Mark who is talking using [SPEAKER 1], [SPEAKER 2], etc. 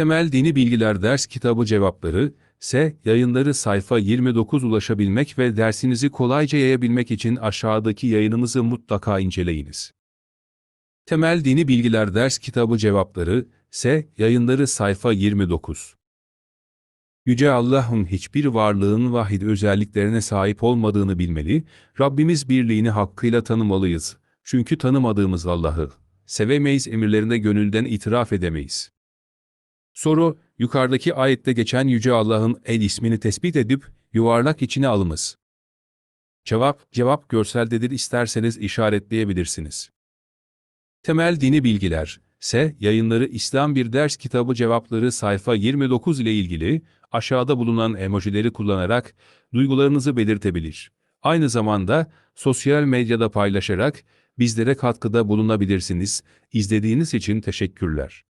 [SPEAKER 1] Temel Dini Bilgiler Ders Kitabı Cevapları, S. Yayınları sayfa 29 ulaşabilmek ve dersinizi kolayca yayabilmek için aşağıdaki yayınımızı mutlaka inceleyiniz. Temel Dini Bilgiler Ders Kitabı Cevapları, S. Yayınları sayfa 29 Yüce Allah'ın hiçbir varlığın vahid özelliklerine sahip olmadığını bilmeli, Rabbimiz birliğini hakkıyla tanımalıyız. Çünkü tanımadığımız Allah'ı, sevemeyiz emirlerine gönülden itiraf edemeyiz. Soru, yukarıdaki ayette geçen Yüce Allah'ın El ismini tespit edip yuvarlak içine alınız. Cevap, cevap görseldedir isterseniz işaretleyebilirsiniz. Temel Dini Bilgiler, S. Yayınları İslam Bir Ders Kitabı Cevapları sayfa 29 ile ilgili aşağıda bulunan emojileri kullanarak duygularınızı belirtebilir. Aynı zamanda sosyal medyada paylaşarak bizlere katkıda bulunabilirsiniz. İzlediğiniz için teşekkürler.